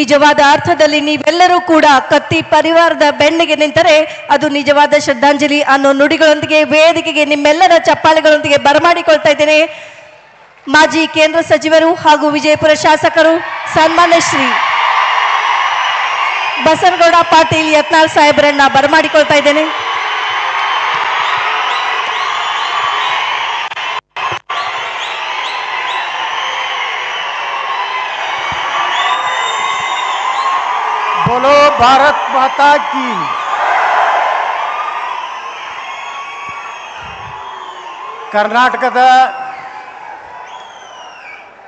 ನಿಜವಾದ ಅರ್ಥದಲ್ಲಿ ನೀವೆಲ್ಲರೂ ಕೂಡ ಕತ್ತಿ ಪರಿವಾರದ ಬೆನ್ನಿಗೆ ನಿಂತರೆ ಅದು ನಿಜವಾದ ಶ್ರದ್ಧಾಂಜಲಿ ಅನ್ನೋ ನುಡಿಗಳೊಂದಿಗೆ, ವೇದಿಕೆಗೆ ನಿಮ್ಮೆಲ್ಲರ ಚಪ್ಪಾಳೆಗಳೊಂದಿಗೆ ಬರಮಾಡಿಕೊಳ್ತಾ ಇದ್ದೇನೆ. ಮಾಜಿ ಕೇಂದ್ರ ಸಚಿವರು ಹಾಗೂ ವಿಜಯಪುರ ಶಾಸಕರು, ಸನ್ಮಾನ್ಯ ಶ್ರೀ ಬಸನಗೌಡ ಪಾಟೀಲ್ ಯತ್ನಾಳ್ ಸಾಹೇಬರನ್ನ ಬರಮಾಡಿಕೊಳ್ತಾ ಇದ್ದೇನೆ. बोलो भारत माता की ಕರ್ನಾಟಕದ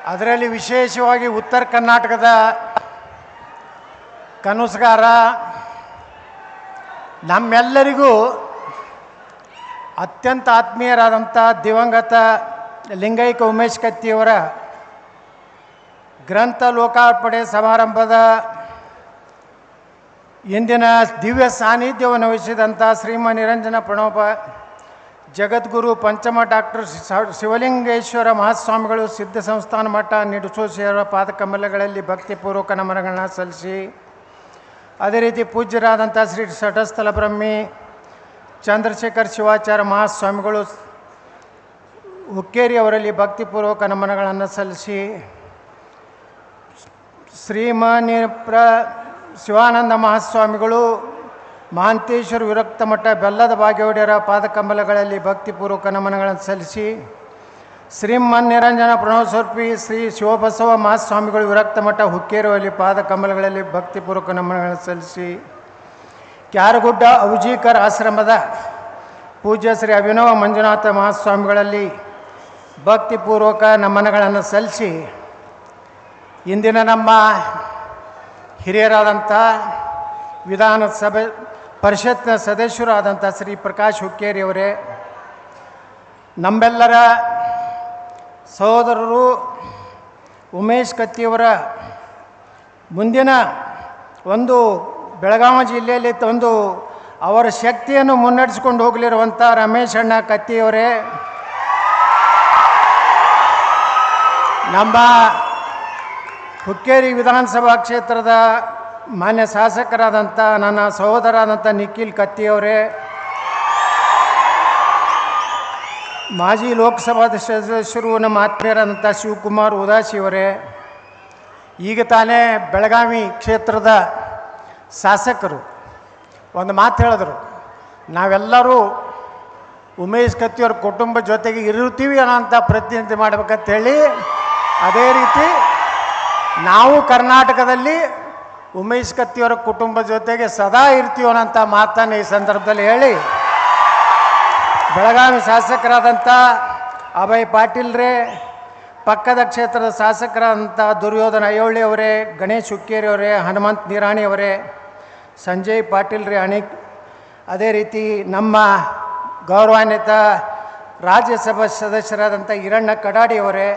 ಅದರಲ್ಲಿ ವಿಶೇಷವಾಗಿ ಉತ್ತರ ಕರ್ನಾಟಕದ ಕನಸುಗಾರ ನಮ್ಮೆಲ್ಲರಿಗೂ ಅತ್ಯಂತ ಆತ್ಮೀಯರಾದಂಥ ದಿವಂಗತ ಲಿಂಗೈಕ ಉಮೇಶ್ ಕತ್ತಿಯವರ ಗ್ರಂಥ ಲೋಕಾರ್ಪಣೆ ಸಮಾರಂಭದ ಇಂದಿನ ದಿವ್ಯ ಸಾನ್ನಿಧ್ಯವನ್ನು ವಹಿಸಿದಂಥ ಶ್ರೀಮ ನಿರಂಜನ ಪ್ರಣೋಪ, ಜಗದ್ಗುರು ಪಂಚಮ ಡಾಕ್ಟರ್ ಶಿವಲಿಂಗೇಶ್ವರ ಮಹಾಸ್ವಾಮಿಗಳು ಸಿದ್ಧ ಸಂಸ್ಥಾನ ಮಠ ನಿಡುಸೋಸಿಯವರ ಪಾದಕಮಲಗಳಲ್ಲಿ ಭಕ್ತಿಪೂರ್ವಕ ನಮನಗಳನ್ನ ಸಲ್ಲಿಸಿ, ಅದೇ ರೀತಿ ಪೂಜ್ಯರಾದಂಥ ಶ್ರೀ ಷಟಸ್ಥಲ ಬ್ರಹ್ಮಿ, ಚಂದ್ರಶೇಖರ್ ಶಿವಾಚಾರ್ಯ ಮಹಾಸ್ವಾಮಿಗಳು ಹುಕ್ಕೇರಿ ಅವರಲ್ಲಿ ಭಕ್ತಿಪೂರ್ವಕ ನಮನಗಳನ್ನು ಸಲ್ಲಿಸಿ, ಶ್ರೀಮನಿ ಪ್ರ ಶಿವಾನಂದ ಮಹಾಸ್ವಾಮಿಗಳು, ಮಹಾಂತೇಶ್ವರ ವಿರಕ್ತ ಮಠ ಬೆಲ್ಲದ ಭಾಗ್ಯವಡಿಯರ ಪಾದಕಂಬಲಗಳಲ್ಲಿ ಭಕ್ತಿಪೂರ್ವಕ ನಮನಗಳನ್ನು ಸಲ್ಲಿಸಿ ಶ್ರೀಮನ್ ನಿರಂಜನ ಪ್ರಣವಸ್ವರ್ಪಿ ಶ್ರೀ ಶಿವಬಸವ ಮಹಾಸ್ವಾಮಿಗಳು ವಿರಕ್ತ ಮಠ ಹುಕ್ಕೇರುವಲ್ಲಿ ಪಾದಕಂಬಲಗಳಲ್ಲಿ ಭಕ್ತಿಪೂರ್ವಕ ನಮನಗಳನ್ನು ಸಲ್ಲಿಸಿ, ಕ್ಯಾರಗುಡ್ಡ ಔಜೀಕರ್ ಆಶ್ರಮದ ಪೂಜ್ಯ ಶ್ರೀ ಅಭಿನವ ಮಂಜುನಾಥ ಮಹಾಸ್ವಾಮಿಗಳಲ್ಲಿ ಭಕ್ತಿಪೂರ್ವಕ ನಮನಗಳನ್ನು ಸಲ್ಲಿಸಿ, ಇಂದಿನ ನಮ್ಮ ಹಿರಿಯರಾದಂಥ ವಿಧಾನಸಭೆ ಪರಿಷತ್ನ ಸದಸ್ಯರಾದಂಥ ಶ್ರೀ ಪ್ರಕಾಶ್ ಹುಕ್ಕೇರಿಯವರೇ ನಮ್ಮೆಲ್ಲರ ಸಹೋದರರು ಉಮೇಶ್ ಕತ್ತಿಯವರ ಮುಂದಿನ ಒಂದು ಬೆಳಗಾವಿ ಜಿಲ್ಲೆಯಲ್ಲಿ ತಂದು ಅವರ ಶಕ್ತಿಯನ್ನು ಮುನ್ನಡೆಸ್ಕೊಂಡು ಹೋಗಲಿರುವಂಥ ರಮೇಶ್ ಅಣ್ಣ ಕತ್ತಿಯವರೇ ನಮ್ಮ ಹುಕ್ಕೇರಿ ವಿಧಾನಸಭಾ ಕ್ಷೇತ್ರದ ಮಾನ್ಯ ಶಾಸಕರಾದಂಥ, ನನ್ನ ಸಹೋದರಾದಂಥ ನಿಖಿಲ್ ಕತ್ತಿಯವರೇ, ಮಾಜಿ ಲೋಕಸಭಾ ಸದಸ್ಯರು, ನಮ್ಮ ಆತ್ಮೀಯರಾದಂಥ ಶಿವಕುಮಾರ್ ಉದಾಸಿಯವರೇ ಈಗ ತಾನೇ ಬೆಳಗಾವಿ ಕ್ಷೇತ್ರದ ಶಾಸಕರು. ಒಂದು ಮಾತು ಹೇಳಿದ್ರು, ನಾವೆಲ್ಲರೂ ಉಮೇಶ್ ಕತ್ತಿಯವ್ರ ಕುಟುಂಬ ಜೊತೆಗೆ ಇರುತ್ತೀವಿ ಅನ್ನೋಂಥ ಪ್ರತಿನಿಧಿ ಮಾಡ್ಬೇಕಂತ ಹೇಳಿ, ಅದೇ ರೀತಿ ನಾವು ಕರ್ನಾಟಕದಲ್ಲಿ ಉಮೇಶ್ ಕತ್ತಿಯವರ ಕುಟುಂಬ ಜೊತೆಗೆ ಸದಾ ಇರ್ತೀವೋ ಅಂತ ಮಾತನ್ನು ಈ ಸಂದರ್ಭದಲ್ಲಿ ಹೇಳಿ. ಬೆಳಗಾವಿ ಶಾಸಕರಾದಂಥ ಅಭಯ್ ಪಾಟೀಲ್ರೇ ಪಕ್ಕದ ಕ್ಷೇತ್ರದ ಶಾಸಕರಾದಂಥ ದುರ್ಯೋಧನ ಅಯ್ಯೋಳಿ ಅವರೇ, ಗಣೇಶ್ ಹುಕ್ಕೇರಿ ಅವರೇ, ಹನುಮಂತ್ ನಿರಾಣಿ ಅವರೇ, ಸಂಜಯ್ ಪಾಟೀಲ್ ರೇ ಅಣಿಕ್ ಅದೇ ರೀತಿ ನಮ್ಮ ಗೌರವಾನ್ವಿತ ರಾಜ್ಯಸಭಾ ಸದಸ್ಯರಾದಂಥ ಹಿರಣ್ಣ ಕಡಾಡಿಯವರೇ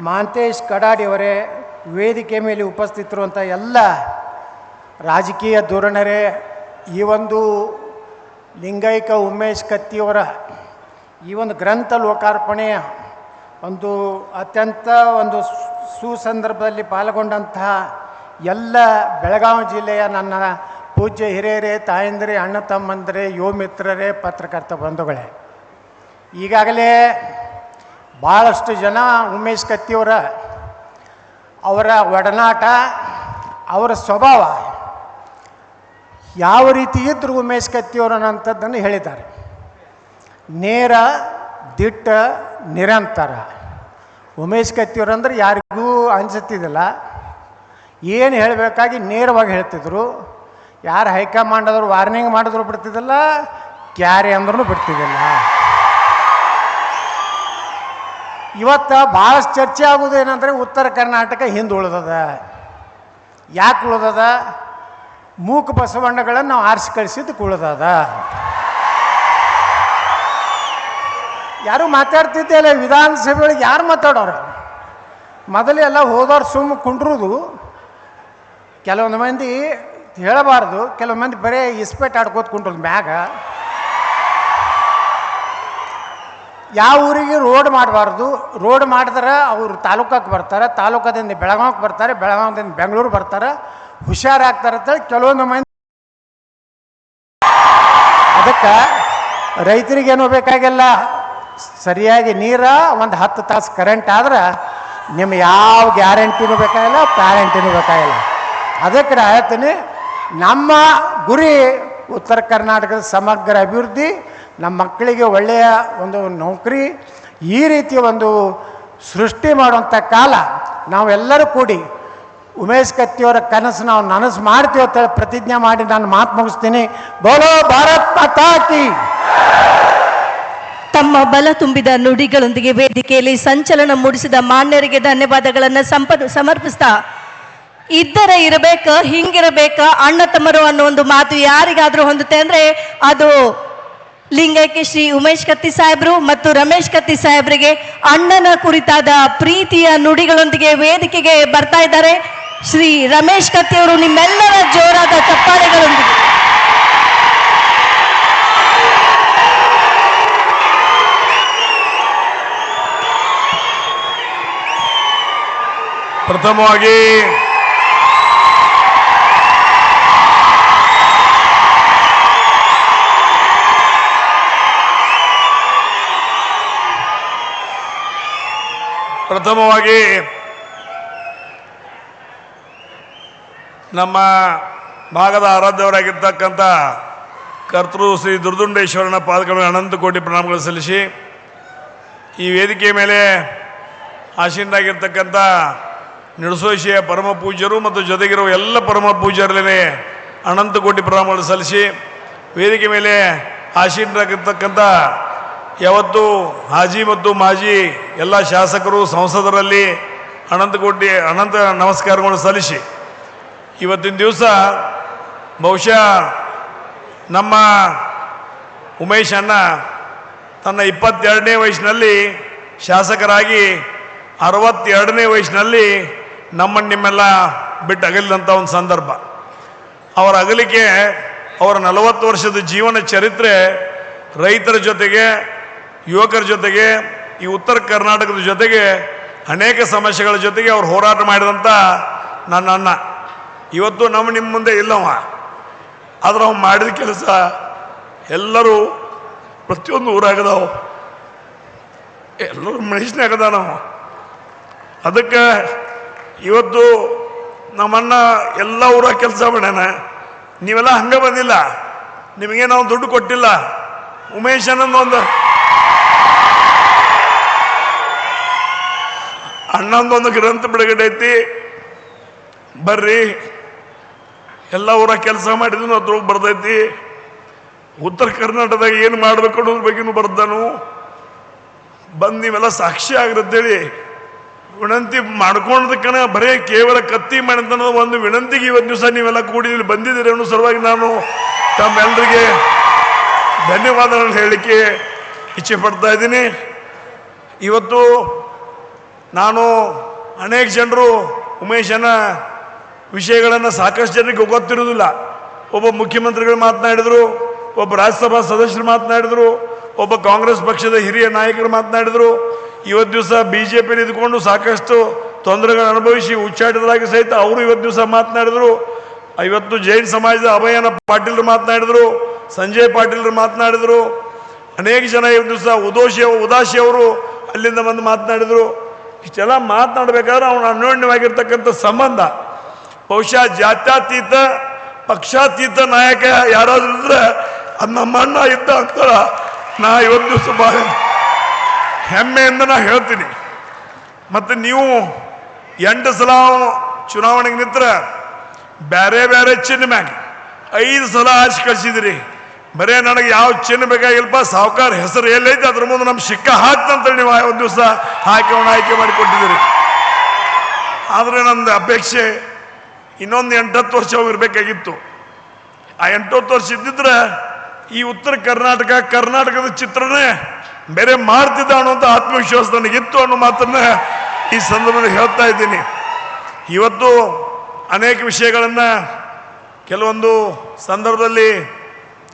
ಕಡಾಡಿ ಕಡಾಡಿಯವರೇ ವೇದಿಕೆ ಮೇಲೆ ಉಪಸ್ಥಿತರುವಂಥ ಎಲ್ಲ ರಾಜಕೀಯ ಧೋರಣರೇ ಈ ಒಂದು ಲಿಂಗೈಕ ಉಮೇಶ್ ಕತ್ತಿಯವರ ಈ ಒಂದು ಗ್ರಂಥ ಲೋಕಾರ್ಪಣೆಯ ಒಂದು ಅತ್ಯಂತ ಒಂದು ಸುಸಂದರ್ಭದಲ್ಲಿ ಪಾಲ್ಗೊಂಡಂತಹ ಎಲ್ಲ ಬೆಳಗಾವಿ ಜಿಲ್ಲೆಯ ನನ್ನ ಪೂಜ್ಯ ಹಿರಿಯರೇ, ತಾಯಂದಿರೇ, ಅಣ್ಣ ತಮ್ಮಂದಿರೇ ಯೋ ಮಿತ್ರರೇ, ಪತ್ರಕರ್ತ ಬಂಧುಗಳೇ, ಈಗಾಗಲೇ ಭಾಳಷ್ಟು ಜನ ಉಮೇಶ್ ಕತ್ತಿಯವರ ಅವರ ಒಡನಾಟ, ಅವರ ಸ್ವಭಾವ ಯಾವ ರೀತಿ ಇದ್ದರು ಉಮೇಶ್ ಕತ್ತಿಯವರು ಅನ್ನೋಂಥದ್ದನ್ನು ಹೇಳಿದ್ದಾರೆ. ನೇರ, ದಿಟ್ಟ, ನಿರಂತರ. ಉಮೇಶ್ ಕತ್ತಿಯವರು ಅಂದ್ರೆ ಯಾರಿಗೂ ಅನಿಸುತ್ತಿದ್ದಿಲ್ಲ. ಏನು ಹೇಳಬೇಕಾಗಿ ನೇರವಾಗಿ ಹೇಳ್ತಿದ್ರು. ಯಾರು ಹೈಕಮಾಂಡ್ ಆದರೂ ವಾರ್ನಿಂಗ್ ಮಾಡಿದ್ರು ಬಿಡ್ತಿದ್ದಿಲ್ಲ, ಕ್ಯಾರಿ ಅಂದ್ರೂ ಬಿಡ್ತಿದ್ದಿಲ್ಲ. ಇವತ್ತು ಭಾಳಷ್ಟು ಚರ್ಚೆ ಆಗೋದು ಏನಂದರೆ ಉತ್ತರ ಕರ್ನಾಟಕ ಹಿಂದೆ ಉಳಿದದ. ಯಾಕೆ ಉಳಿದದ? ಮೂಕ ಬಸವಣ್ಣಗಳನ್ನು ನಾವು ಆರಿಸಿ ಕಳಿಸಿದ್ದು ಉಳಿದದ. ಯಾರು ಮಾತಾಡ್ತಿದ್ದೆ ಇಲ್ಲ ವಿಧಾನಸಭೆ ಒಳಗೆ ಯಾರು ಮಾತಾಡೋರು? ಮೊದಲೆಲ್ಲ ಹೋದವ್ರು ಸುಮ್ಮ ಕುಂಡ್ರುದು. ಕೆಲವೊಂದು ಮಂದಿ ಹೇಳಬಾರ್ದು ಕೆಲವು ಮಂದಿ ಬರೀ ಇಸ್ಪೇಟ್ ಆಡ್ಕೋತ ಕುಂಡ್ರದು ಮ್ಯಾಗ. ಯಾವ ಊರಿಗೆ ರೋಡ್ ಮಾಡಬಾರ್ದು, ರೋಡ್ ಮಾಡಿದ್ರೆ ಅವರು ತಾಲೂಕಕ್ಕೆ ಬರ್ತಾರೆ, ತಾಲೂಕದಿಂದ ಬೆಳಗಾವಿಗೆ ಬರ್ತಾರೆ, ಬೆಳಗಾವಿದಿಂದ ಬೆಂಗಳೂರು ಬರ್ತಾರೆ, ಹುಷಾರಾಗ್ತಾರೆ ಅಂತೇಳಿ ಕೆಲವೊಂದು ಮಂದಿ ಅದಕ್ಕೆ ರೈತರಿಗೇನು ಬೇಕಾಗಿಲ್ಲ. ಸರಿಯಾಗಿ ನೀರು, ಒಂದು ಹತ್ತು ತಾಸು ಕರೆಂಟ್ ಆದ್ರೆ ನಿಮ್ಗೆ ಯಾವ ಗ್ಯಾರಂಟಿನೂ ಬೇಕಾಗಿಲ್ಲ, ಪ್ಯಾರಂಟಿನೂ ಬೇಕಾಗಿಲ್ಲ. ಅದಕ್ಕೆ ಹೇಳ್ತೀನಿ, ನಮ್ಮ ಗುರಿ ಉತ್ತರ ಕರ್ನಾಟಕದ ಸಮಗ್ರ ಅಭಿವೃದ್ಧಿ ನಮ್ಮ ಮಕ್ಕಳಿಗೆ ಒಳ್ಳೆಯ ಒಂದು ನೌಕರಿ, ಈ ರೀತಿಯ ಒಂದು ಸೃಷ್ಟಿ ಮಾಡುವಂಥ ಕಾಲ ನಾವೆಲ್ಲರೂ ಕೂಡಿ ಉಮೇಶ್ ಕತ್ತಿಯವರ ಕನಸು ನಾವು ನನಸು ಮಾಡ್ತೀವಿ ಅಂತ ಪ್ರತಿಜ್ಞೆ ಮಾಡಿ ನಾನು ಮಾತು ಮುಗಿಸ್ತೀನಿ. ಬೋಲೋ ಭಾರತ್ ಮಾತಾ ಕಿ. ತಮ್ಮ ಬಲ ತುಂಬಿದ ನುಡಿಗಳೊಂದಿಗೆ ವೇದಿಕೆಯಲ್ಲಿ ಸಂಚಲನ ಮೂಡಿಸಿದ ಮಾನ್ಯರಿಗೆ ಧನ್ಯವಾದಗಳನ್ನು ಸಂಪ ಸಮರ್ಪಿಸ್ತಾ, ಇದ್ದರೆ ಇರಬೇಕು, ಹಿಂಗಿರಬೇಕ, ಅಣ್ಣ ತಮ್ಮರು ಅನ್ನೋ ಒಂದು ಮಾತು ಯಾರಿಗಾದರೂ ಹೊಂದುತ್ತೆ ಅಂದರೆ ಅದು ಲಿಂಗೈಕ್ಯ ಶ್ರೀ ಉಮೇಶ್ ಕತ್ತಿ ಸಾಹೇಬ್ರು ಮತ್ತು ರಮೇಶ್ ಕತ್ತಿ ಸಾಹೇಬ್ರಿಗೆ ಅಣ್ಣನ ಕುರಿತಾದ ಪ್ರೀತಿಯ ನುಡಿಗಳೊಂದಿಗೆ ವೇದಿಕೆಗೆ ಬರ್ತಾ ಇದ್ದಾರೆ. ಶ್ರೀ ರಮೇಶ್ ಕತ್ತಿ ಅವರು ನಿಮ್ಮೆಲ್ಲರ ಜೋರಾದ ಚಪ್ಪಾಳೆಗಳೊಂದಿಗೆ. ಪ್ರಥಮವಾಗಿ ಪ್ರಥಮವಾಗಿ ನಮ್ಮ ಭಾಗದ ಆರಾಧ್ಯವರಾಗಿರ್ತಕ್ಕಂಥ ಕರ್ತೃ ಶ್ರೀ ದುರ್ದುಂಡೇಶ್ವರನ ಪಾದಗಳಿಗೆ ಅನಂತ ಕೋಟಿ ಪ್ರಣಾಮಗಳು ಸಲ್ಲಿಸಿ, ಈ ವೇದಿಕೆಯ ಮೇಲೆ ಆಶೀನಾಗಿರ್ತಕ್ಕಂಥ ನಿಡಸೋಶಿಯ ಪರಮ ಪೂಜ್ಯರು ಮತ್ತು ಜೊತೆಗಿರುವ ಎಲ್ಲ ಪರಮ ಪೂಜ್ಯರಲ್ಲೇ ಅನಂತ ಕೋಟಿ ಪ್ರಣಾಮಗಳು ಸಲ್ಲಿಸಿ, ವೇದಿಕೆ ಮೇಲೆ ಆಸೀನರಾಗಿರ್ತಕ್ಕಂಥ ಯಾವತ್ತು ಹಾಜಿ ಮತ್ತು ಮಾಜಿ ಎಲ್ಲ ಶಾಸಕರು, ಸಂಸದರಲ್ಲಿ ಅನಂತ ಕೋಟಿ, ಅನಂತ ನಮಸ್ಕಾರಗಳನ್ನು ಸಲ್ಲಿಸಿ. ಇವತ್ತಿನ ದಿವಸ ಬಹುಶಃ ನಮ್ಮ ಉಮೇಶ್ ಅಣ್ಣ ತನ್ನ ಇಪ್ಪತ್ತೆರಡನೇ ವಯಸ್ಸಿನಲ್ಲಿ ಶಾಸಕರಾಗಿ, ಅರವತ್ತೆರಡನೇ ವಯಸ್ಸಿನಲ್ಲಿ ನಮ್ಮನ್ನು ನಿಮ್ಮೆಲ್ಲ ಬಿಟ್ಟು ಅಗಲಿದಂಥ ಒಂದು ಸಂದರ್ಭ. ಅವರ ಅಗಲಿಕೆ, ಅವರ ನಲವತ್ತು ವರ್ಷದ ಜೀವನ ಚರಿತ್ರೆ ರೈತರ ಜೊತೆಗೆ ಯುವಕರ ಜೊತೆಗೆ, ಈ ಉತ್ತರ ಕರ್ನಾಟಕದ ಜೊತೆಗೆ ಅನೇಕ ಸಮಸ್ಯೆಗಳ ಜೊತೆಗೆ ಅವ್ರು ಹೋರಾಟ ಮಾಡಿದಂಥ ನನ್ನ ಅಣ್ಣ. ಇವತ್ತು ನಮ್ಮ ನಿಮ್ಮ ಮುಂದೆ ಇಲ್ಲವ. ಆದ್ರೆ ಅವ್ನು ಮಾಡಿದ ಕೆಲಸ ಎಲ್ಲರೂ ಪ್ರತಿಯೊಂದು ಊರಾಗದವ. ಎಲ್ಲರೂ ಮನುಷ್ಯನಾಗದ ನಾವು ಅದಕ್ಕೆ ಇವತ್ತು ನಮ್ಮಣ್ಣ ಎಲ್ಲ ಊರ ಕೆಲಸ ಮಾಡ್ಯಾನ. ನೀವೆಲ್ಲ ಹಂಗೆ ಬಂದಿಲ್ಲ. ನಿಮಗೆ ನಾವು ದುಡ್ಡು ಕೊಟ್ಟಿಲ್ಲ. ಉಮೇಶ್ ಅನ್ನೋದು ಒಂದು ಅಣ್ಣಂದೊಂದು ಗ್ರಂಥ ಬಿಡುಗಡೆ ಐತಿ ಬರ್ರಿ. ಎಲ್ಲ ಊರ ಕೆಲಸ ಮಾಡಿದ್ರು ಅದ್ರ ಬರ್ದೈತಿ ಉತ್ತರ ಕರ್ನಾಟಕದಾಗ ಏನು ಮಾಡ್ಬೇಕು ಅನ್ನೋದ್ರ ಬಗ್ಗೆನೂ ಬರ್ದನು. ಬಂದು ನೀವೆಲ್ಲ ಸಾಕ್ಷಿ ಆಗಿರತ್ತೇಳಿ. ವಿನಂತಿ ಮಾಡ್ಕೊಂಡದಕ್ಕನ ಬರೇ ಕೇವಲ ಕತ್ತಿ ಮಾಡಿದ ಒಂದು ವಿನಂತಿಗೆ ಇವತ್ತು ದಿವಸ ನೀವೆಲ್ಲ ಕೂಡಿ ಇಲ್ಲಿ ಬಂದಿದ್ದೀರಿ ಅನ್ನೋ ಸಲುವಾಗಿ ನಾನು ತಮ್ಮೆಲ್ಲರಿಗೆ ಧನ್ಯವಾದಗಳನ್ನು ಹೇಳಲಿಕ್ಕೆ ಇಚ್ಛೆ ಪಡ್ತಾ ಇದ್ದೀನಿ. ಇವತ್ತು ನಾನು ಅನೇಕ ಜನರು ಉಮೇಶನ ವಿಷಯಗಳನ್ನು ಸಾಕಷ್ಟು ಜನರಿಗೆ ಗೊತ್ತಿರೋದಿಲ್ಲ ಒಬ್ಬ ಮುಖ್ಯಮಂತ್ರಿಗಳು ಮಾತನಾಡಿದರು, ಒಬ್ಬ ರಾಜ್ಯಸಭಾ ಸದಸ್ಯರು ಮಾತನಾಡಿದರು, ಒಬ್ಬ ಕಾಂಗ್ರೆಸ್ ಪಕ್ಷದ ಹಿರಿಯ ನಾಯಕರು ಮಾತನಾಡಿದರು. ಇವತ್ತು ದಿವಸ ಬಿ ಜೆ ಪಿ ಸಾಕಷ್ಟು ತೊಂದರೆಗಳನ್ನು ಅನುಭವಿಸಿ ಉಚ್ಚಾಟಿತರಾಗಿ ಸಹಿತ ಅವರು ಇವತ್ತು ದಿವಸ ಮಾತನಾಡಿದರು. ಇವತ್ತು ಜೈನ್ ಸಮಾಜದ ಅಭಯನ ಪಾಟೀಲ್ರು ಮಾತನಾಡಿದರು, ಸಂಜಯ್ ಪಾಟೀಲ್ರು ಮಾತನಾಡಿದರು. ಅನೇಕ ಜನ ಇವತ್ತು ದಿವಸ ಉದೋಶಿ ಉದಾಸಿ ಅವರು ಅಲ್ಲಿಂದ ಬಂದು ಮಾತನಾಡಿದರು. ಇಷ್ಟೆಲ್ಲ ಮಾತನಾಡಬೇಕಾದ್ರೆ ಅವನು ಅನ್ಯೋನ್ಯವಾಗಿರ್ತಕ್ಕಂಥ ಸಂಬಂಧ. ಬಹುಶಃ ಜಾತ್ಯತೀತ, ಪಕ್ಷಾತೀತ ನಾಯಕ ಯಾರಾದ್ರೂ ಇದ್ರೆ ಅದು ನಮ್ಮ ಅಣ್ಣ ಇದ್ದ ಅಂತಾರ ನಾ ಇವತ್ತು ದಿವಸ ಭಾಳ ಹೆಮ್ಮೆಯಿಂದ ನಾ ಹೇಳ್ತೀನಿ. ಮತ್ತು ನೀವು ಎಂಟು ಸಲ ಚುನಾವಣೆಗೆ ನಿಂತ್ರ ಬೇರೆ ಬೇರೆ ಚಿನ್ನ ಮ್ಯಾಗ ಐದು ಸಲ ಆರಿಸಿ ಕಳಿಸಿದಿರಿ. ಬರೇ ನನಗೆ ಯಾವ ಚಿನ್ನ ಬೇಕಾಗಿಲ್ಪ ಸಾವುಕಾರ ಹೆಸರು ಎಲ್ಲೈತೆ ಅದ್ರ ಮುಂದೆ ನಮ್ಮ ಶಿಕ್ಕ ಹಾಕ್ತಂತೇಳಿ ನೀವು ಒಂದು ದಿವಸ ಅವನ ಆಯ್ಕೆ ಮಾಡಿ ಕೊಟ್ಟಿದ್ದೀರಿ ಆದರೆ ನಂದು ಅಪೇಕ್ಷೆ ಇನ್ನೊಂದು ಎಂಟತ್ತು ವರ್ಷ ಹೋಗಿರ್ಬೇಕಾಗಿತ್ತು ಆ ಎಂಟತ್ತು ವರ್ಷ ಇದ್ದಿದ್ರೆ ಈ ಉತ್ತರ ಕರ್ನಾಟಕ, ಕರ್ನಾಟಕದ ಚಿತ್ರನೇ ಬೇರೆ ಮಾಡ್ತಿದ್ದ ಅನ್ನುವಂಥ ಆತ್ಮವಿಶ್ವಾಸ ನನಗಿತ್ತು ಅನ್ನೋ ಮಾತನ್ನ ಈ ಸಂದರ್ಭದಲ್ಲಿ ಹೇಳ್ತಾ ಇದ್ದೀನಿ. ಇವತ್ತು ಅನೇಕ ವಿಷಯಗಳನ್ನು ಕೆಲವೊಂದು ಸಂದರ್ಭದಲ್ಲಿ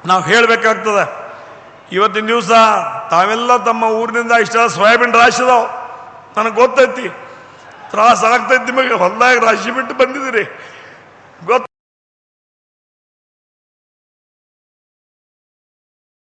ನಾವು ಹೇಳಬೇಕಾಗ್ತದೆ. ಇವತ್ತಿನ ದಿವಸ ತಾವೆಲ್ಲ ತಮ್ಮ ಊರಿನಿಂದ ಇಷ್ಟ ಸೋಯಾಬೀನ್ ರಾಶಿ ನನಗೆ ಗೊತ್ತೈತಿ. ತ್ರಾಸ ಆಗ್ತೈತಿ ನಿಮಗೆ. ಹೊಲ್ದಾಗ ರಾಶಿ ಬಿಟ್ಟು ಬಂದಿದ್ದೀರಿ. ಗೊತ್ತ